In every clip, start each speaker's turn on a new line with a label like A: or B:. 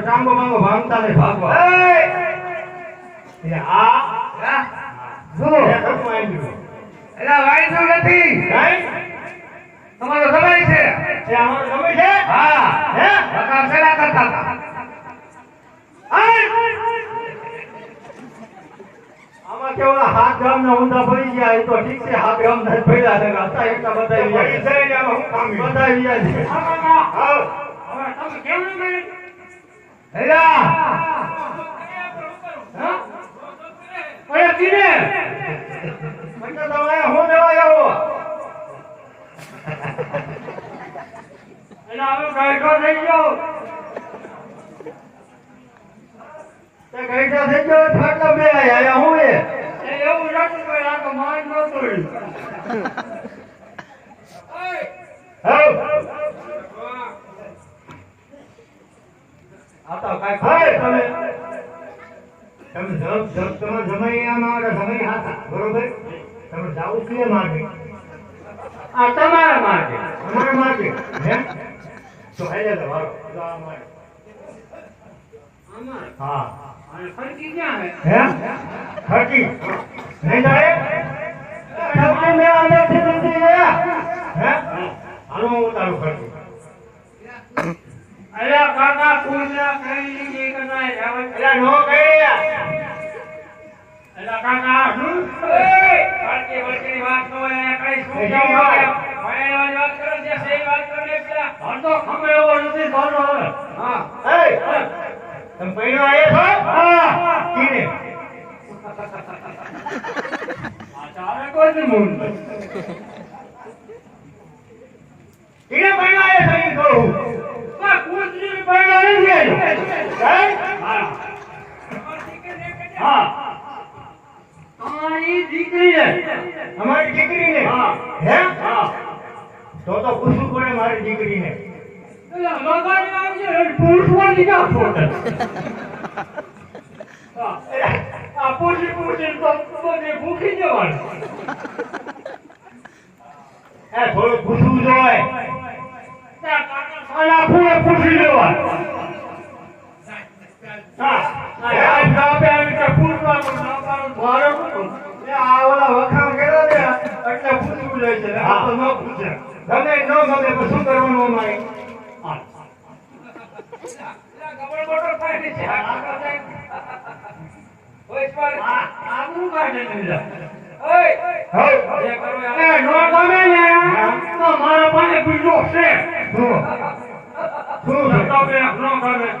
A: ટાંગો માંગો ભાંગતા ને ભાગવા એ આ જો એ ખોટું આવ્યું.
B: એટલે વાઈસો નથી?
A: કાંઈ?
B: તમારો સમય છે.
A: એ અમારો સમય છે?
B: હા.
A: હે?
B: બકા સેના કરતા હતા.
A: આમાં કેવડા હાથ ગામના ઊંધા પડી ગયા એ તો ઠીક છે હાથ ગામના ના પડ્યા છે હતા એટલા બતાવી ગયા બતાવી ગયા છે. હું
B: હવે
A: થાકલા બે આયા હું
B: એવું આ તો માન નતું
A: હાવ. આ તો કાંઈ ખાય તમે તમે જબ જબ તમે બરોબર? છીએ માટે
B: આ તમારા માટે
A: અમારા માટે હે? તો હેલે તો વારો હા.
B: અને ફરકી ક્યાં હે
A: હે? ખર્ચી નહીં જાણે? ખર્ચી મેં અંદરથી નથી ગયા હે? હાલો હું ઉતારું ખર્ચી
B: અલ્યા કાકા કુંડા કઈ લીધી કે ના આવે.
A: એટલે નો ગયા
B: અલ્યા કાકા ફરકી વાત નો એ કઈ શું કેવું. ભાઈ વાત કરો સહી વાત કરો ને પેલા. ખમે એવો નથી બોલો હા.
A: એ તમે પૈણો આવ્યા છો?
B: હા.
A: કીને.
B: આ ચાલે કોઈ મૂળ
A: કીને પૈણો આવ્યા છો એ કહું
B: આ કુંજરી પહેલા નથી આવ્યો
A: હે
B: હા તમારી દીકરી છે.
A: અમારી દીકરી
B: ને
A: હે.
B: હા?
A: તો તો પૂછવું પડે મારી
B: દીકરી ને પુરુષમાં લીધા ફોટો આ પૂછી પૂછી તો બધે ભૂખી જવાનું
A: એ થોડું પૂછવું જોઈએ
B: અને ફૂલે પૂછી લેવાનું હા આ ગાબે આવી કે પૂછવાનું ના પાડું મારે શું?
A: એ આ ઓલા વખાણ કર્યા ને પૂછવું છે આ તો ન પૂછે. ગમે ન ગમે તો શું કરવાનું અમારે?
B: મારા પાસે બીજો છે. બે નો ગમે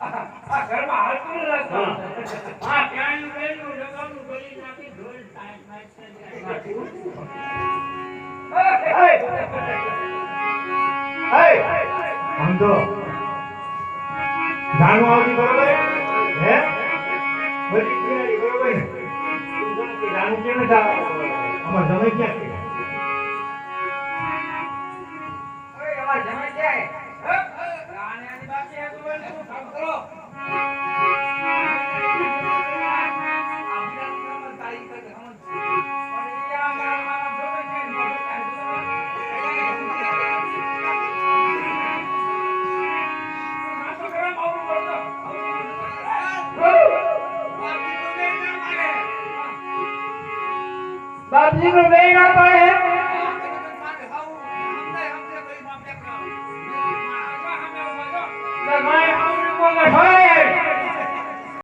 B: આ આ આ ઘરમાં હાલતું ન લાગતું? હા. ક્યાંય બેનું લગાવનું ગળી નાખી ઢોલ ટાઈમ
A: આમ તો જાણવા આવતી બરોબર? હે? બધી બરોબર? જાણું કેમ નથી અમાર જમાઈ ક્યાં છે?
B: બાપજી નું બે ના